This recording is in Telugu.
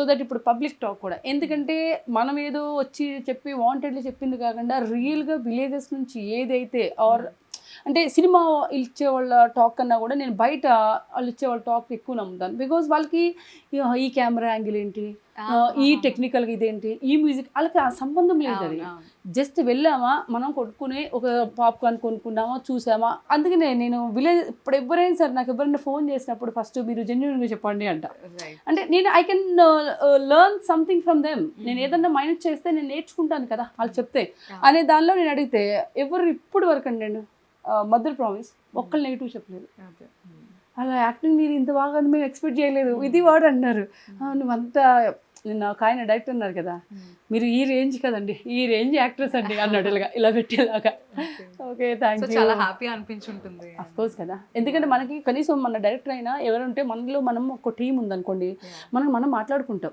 సో దట్ ఇప్పుడు పబ్లిక్ టాక్ కూడా. ఎందుకంటే మనం ఏదో వచ్చి చెప్పి వాంటెడ్లీ చెప్పింది కాకుండా రియల్గా విలేజెస్ నుంచి ఏదైతే ఆర్ అంటే సినిమా ఇచ్చే వాళ్ళ టాక్ కన్నా కూడా నేను బయట వాళ్ళు ఇచ్చే వాళ్ళ టాక్ ఎక్కువ నమ్ముతాను. బికాజ్ వాళ్ళకి ఈ- కెమెరా యాంగిల్ ఏంటి? ఈ టెక్నికల్గా ఇదేంటి? ఈ మ్యూజిక్ వాళ్ళకి ఆ సంబంధం లేదు అది. జస్ట్ వెళ్ళామా మనం కొట్టుకుని ఒక పాప్కార్న్ కొనుక్కున్నామా చూసామా. అందుకనే నేను విలేజ్ ఇప్పుడు ఎవరైనా సరే నాకు ఎవరైనా ఫోన్ చేసినప్పుడు ఫస్ట్ మీరు జెన్యున్గా చెప్పండి అంట. అంటే నేను I can learn something from them నేను ఏదన్నా మైండ్ చేస్తే నేను నేర్చుకుంటాను కదా వాళ్ళు చెప్తే. అనే దానిలో నేను అడిగితే ఎవరు ఇప్పుడు వరకు అండి నేను మదర్ ప్రామిస్. ఒక్కళ్ళు నెగిటివ్ చెప్పలేదు. అలా యాక్టింగ్ మీరు ఇంత బాగా మేము ఎక్స్పెక్ట్ చేయలేదు. ఇది వాడు అన్నారు. "ఆ, నువ్వంతా నిన్న ఒక ఆయన డైరెక్టర్ అన్నారు కదా. మీరు ఈ రేంజ్ కదండి. ఈ రేంజ్ యాక్ట్రెస్ అండి అన్నాడు ఇలాగా ఇలా పెట్టేలాగా. ఓకే. థ్యాంక్ యూ చాలా హ్యాపీ అనిపించుంటుంది. అఫ్ కోర్స్ కదా. ఎందుకంటే మనకి కనీసం మన డైరెక్టర్ అయినా ఎవరంటే మనలో మనం ఒక టీం ఉందనుకోండి మనం మనం మాట్లాడుకుంటాం.